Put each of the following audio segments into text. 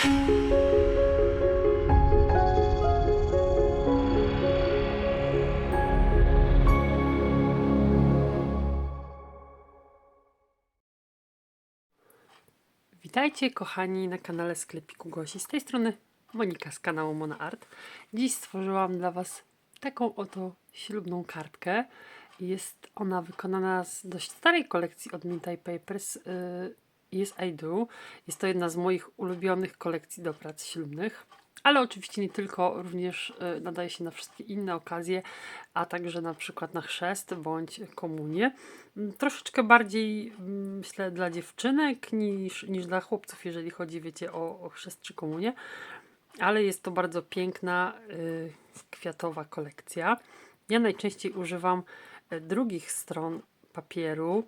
Witajcie kochani na kanale Sklepiku Gosi. Z tej strony Monika z kanału Mona Art. Dziś stworzyłam dla Was taką oto ślubną kartkę. Jest ona wykonana z dość starej kolekcji od Minty Papers. Yes I Do. Jest to jedna z moich ulubionych kolekcji do prac ślubnych. Ale oczywiście nie tylko, również y, nadaje się na wszystkie inne okazje, a także na przykład na chrzest bądź komunię. Mm, Troszeczkę bardziej mm, myślę dla dziewczynek niż, niż dla chłopców, jeżeli chodzi, wiecie, o, o chrzest czy komunię. Ale jest to bardzo piękna, y, kwiatowa kolekcja. Ja najczęściej używam y, drugich stron papieru,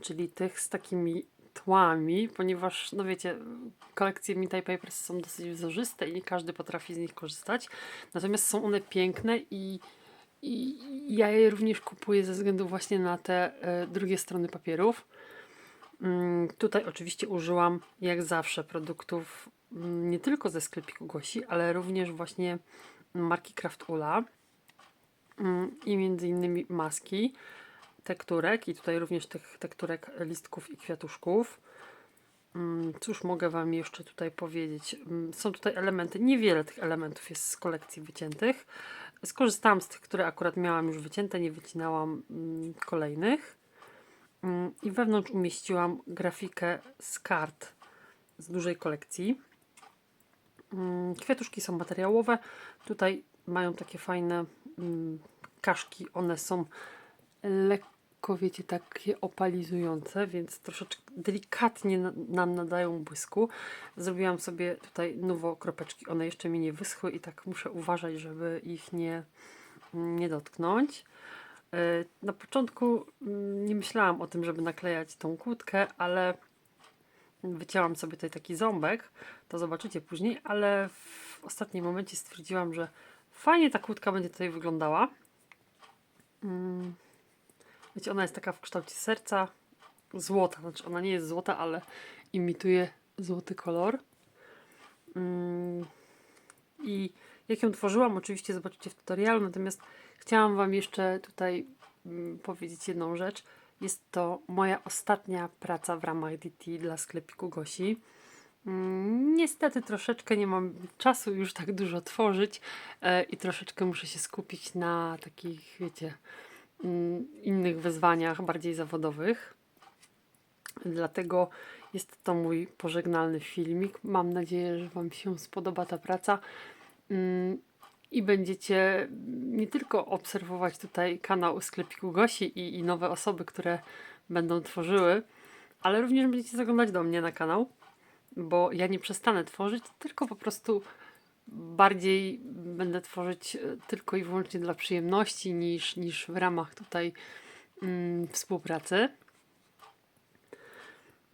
czyli tych z takimi tłami, ponieważ, no wiecie, kolekcje Minty Papers są dosyć wzorzyste i nie każdy potrafi z nich korzystać. Natomiast są one piękne i, i ja je również kupuję ze względu właśnie na te e, drugie strony papierów. Mm, tutaj oczywiście użyłam, jak zawsze, produktów mm, nie tylko ze sklepiku Gosi, ale również właśnie marki Craftula mm, i między innymi maski tekturek i tutaj również tych tekturek listków i kwiatuszków. Mm, Cóż mogę Wam jeszcze tutaj powiedzieć? Mm, Są tutaj elementy, niewiele tych elementów jest z kolekcji wyciętych. Skorzystałam z tych, które akurat miałam już wycięte, nie wycinałam mm, kolejnych. I wewnątrz umieściłam grafikę z kart z dużej kolekcji. Kwiatuszki są materiałowe. Tutaj mają takie fajne kaszki. One są lekko, wiecie, takie opalizujące, więc troszeczkę delikatnie na- nam nadają błysku. Zrobiłam sobie tutaj nowo kropeczki. One jeszcze mi nie wyschły i tak muszę uważać, żeby ich nie, nie dotknąć. E, Na początku mm, nie myślałam o tym, żeby naklejać tą kłódkę, ale wycięłam sobie tutaj taki ząbek, to zobaczycie później, ale w ostatnim momencie stwierdziłam, że fajnie ta kłódka będzie tutaj wyglądała. Mm. Wiecie, ona jest taka w kształcie serca, złota, znaczy ona nie jest złota, ale imituje złoty kolor. Mm. I jak ją tworzyłam, oczywiście zobaczycie w tutorialu, natomiast chciałam Wam jeszcze tutaj mm, powiedzieć jedną rzecz. Jest to moja ostatnia praca w ramach DT dla sklepiku Gosi. Mm, Niestety troszeczkę nie mam czasu już tak dużo tworzyć e, i troszeczkę muszę się skupić na takich, wiecie, innych wyzwaniach bardziej zawodowych. Dlatego jest to mój pożegnalny filmik. Mam nadzieję, że Wam się spodoba ta praca mm, i będziecie nie tylko obserwować tutaj kanał sklepiku Gosi i, i nowe osoby, które będą tworzyły, ale również będziecie zaglądać do mnie na kanał, bo ja nie przestanę tworzyć, tylko po prostu bardziej będę tworzyć e, tylko i wyłącznie dla przyjemności niż, niż w ramach tutaj mm, współpracy.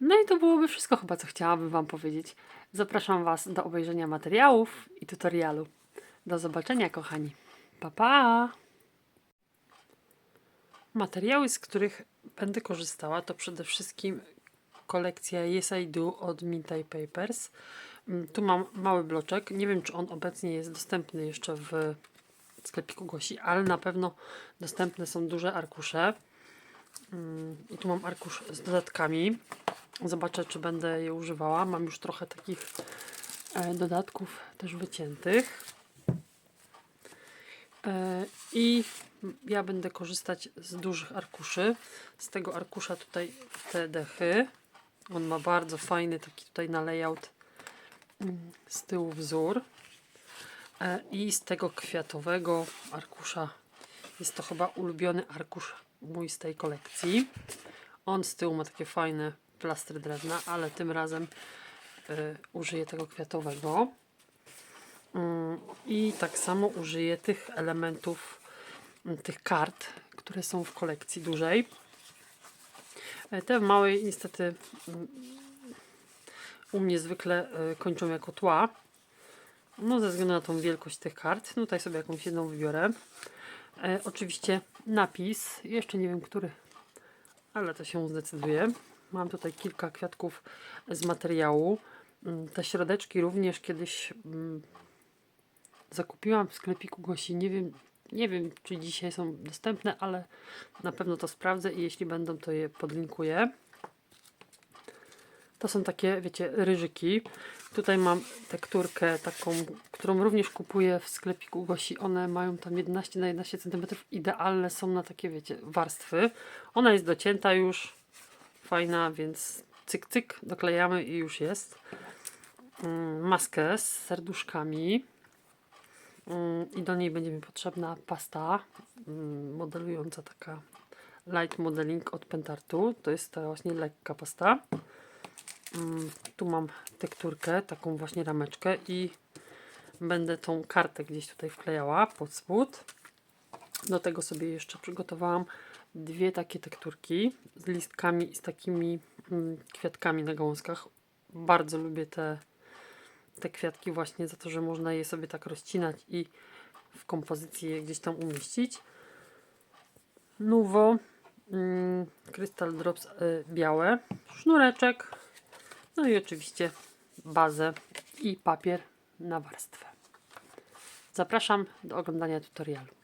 No i to byłoby wszystko chyba, co chciałabym Wam powiedzieć. Zapraszam Was do obejrzenia materiałów i tutorialu. Do zobaczenia, kochani. Pa, pa! Materiały, z których będę korzystała, to przede wszystkim kolekcja Yes I Do od Minty Papers. Mm, Tu mam mały bloczek. Nie wiem, czy on obecnie jest dostępny jeszcze w sklepiku Gosi, ale na pewno dostępne są duże arkusze. Mm, I tu mam arkusz z dodatkami. Zobaczę, czy będę je używała. Mam już trochę takich e, dodatków też wyciętych. E, I ja będę korzystać z dużych arkuszy. Z tego arkusza tutaj te dechy. On ma bardzo fajny taki tutaj na layout mm, z tyłu wzór. E, I z tego kwiatowego arkusza jest to chyba ulubiony arkusz mój z tej kolekcji. On z tyłu ma takie fajne plastry drewna, ale tym razem y, użyję tego kwiatowego. Mm, I tak samo użyję tych elementów, mm, tych kart, które są w kolekcji dużej. E, Te w małej niestety mm, u mnie zwykle y, kończą jako tła. No ze względu na tą wielkość tych kart. No tutaj sobie jakąś jedną wybiorę. E, oczywiście napis. Jeszcze nie wiem, który, ale to się zdecyduje. Mam tutaj kilka kwiatków z materiału. Mm, Te środeczki również kiedyś mm, zakupiłam w sklepiku Gosi. Nie wiem, nie wiem, czy dzisiaj są dostępne, ale na pewno to sprawdzę i jeśli będą, to je podlinkuję. To są takie, wiecie, ryżyki. Tutaj mam tekturkę taką, którą również kupuję w sklepiku Gosi. One mają tam 11 na 11 cm. Idealne są na takie, wiecie, warstwy. Ona jest docięta już. Fajna, więc cyk, cyk, doklejamy i już jest. Mm, Maskę z serduszkami. Mm, I do niej będzie mi potrzebna pasta mm, modelująca taka light modeling od Pentartu. To jest ta właśnie lekka pasta. Mm, Tu mam tekturkę, taką właśnie rameczkę i będę tą kartę gdzieś tutaj wklejała pod spód. Do tego sobie jeszcze przygotowałam dwie takie tekturki z listkami i z takimi kwiatkami na gałązkach. Bardzo lubię te, te kwiatki właśnie za to, że można je sobie tak rozcinać i w kompozycji je gdzieś tam umieścić. Nuvo mm, Crystal Drops y, białe, sznureczek, no i oczywiście bazę i papier na warstwę. Zapraszam do oglądania tutorialu.